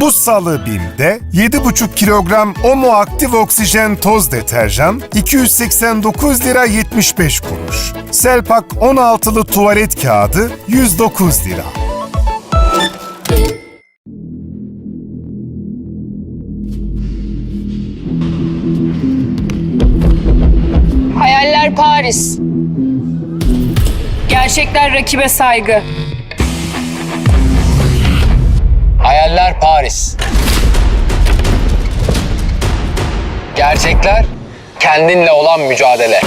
Bu salı BİM'de 7,5 kilogram Omo Aktif Oksijen Toz Deterjan 289 lira 75 kuruş. Selpak 16'lı tuvalet kağıdı 109 lira. Hayaller Paris. Gerçekler rakibe saygı. Hayaller Paris. Gerçekler kendinle olan mücadele.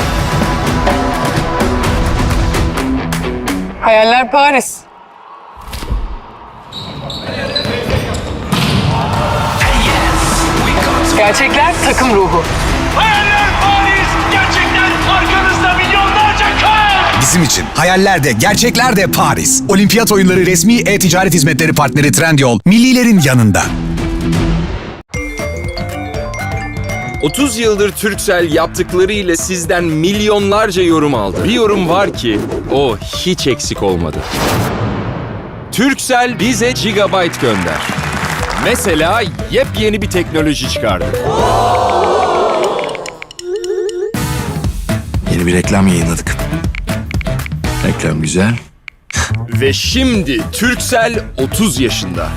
Hayaller Paris. Gerçekler takım ruhu. Hayaller Bizim için hayaller de gerçekler de Paris. Olimpiyat oyunları resmi e-ticaret hizmetleri partneri Trendyol, millilerin yanında. 30 yıldır Turkcell yaptıklarıyla sizden milyonlarca yorum aldı. Bir yorum var ki o hiç eksik olmadı. Turkcell bize gigabyte gönder. Mesela yepyeni bir teknoloji çıkardı. Yeni bir reklam yayınladık. Reklam güzel. Ve şimdi Turkcell 30 yaşında.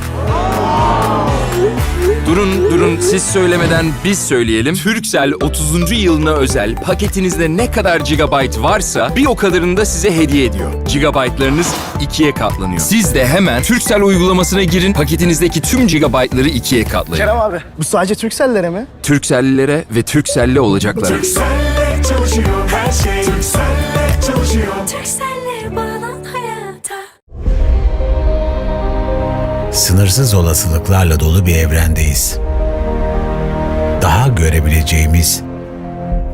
Durun durun siz söylemeden biz söyleyelim. Turkcell 30. yılına özel paketinizde ne kadar gigabyte varsa bir o kadarını da size hediye ediyor. Gigabaytlarınız ikiye katlanıyor. Siz de hemen Turkcell uygulamasına girin paketinizdeki tüm gigabaytları ikiye katlayın. Kerem abi bu sadece Türksellere mi? Turkcellilere ve Turkcell'li olacaklara. Türkcell'le sınırsız olasılıklarla dolu bir evrendeyiz. Daha görebileceğimiz,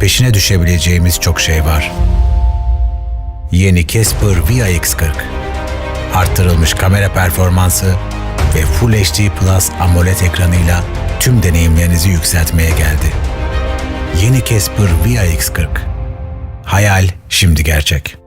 peşine düşebileceğimiz çok şey var. Yeni Casper VIX40 arttırılmış kamera performansı ve Full HD Plus AMOLED ekranıyla tüm deneyimlerinizi yükseltmeye geldi. Yeni Casper VIX40 Hayal şimdi gerçek.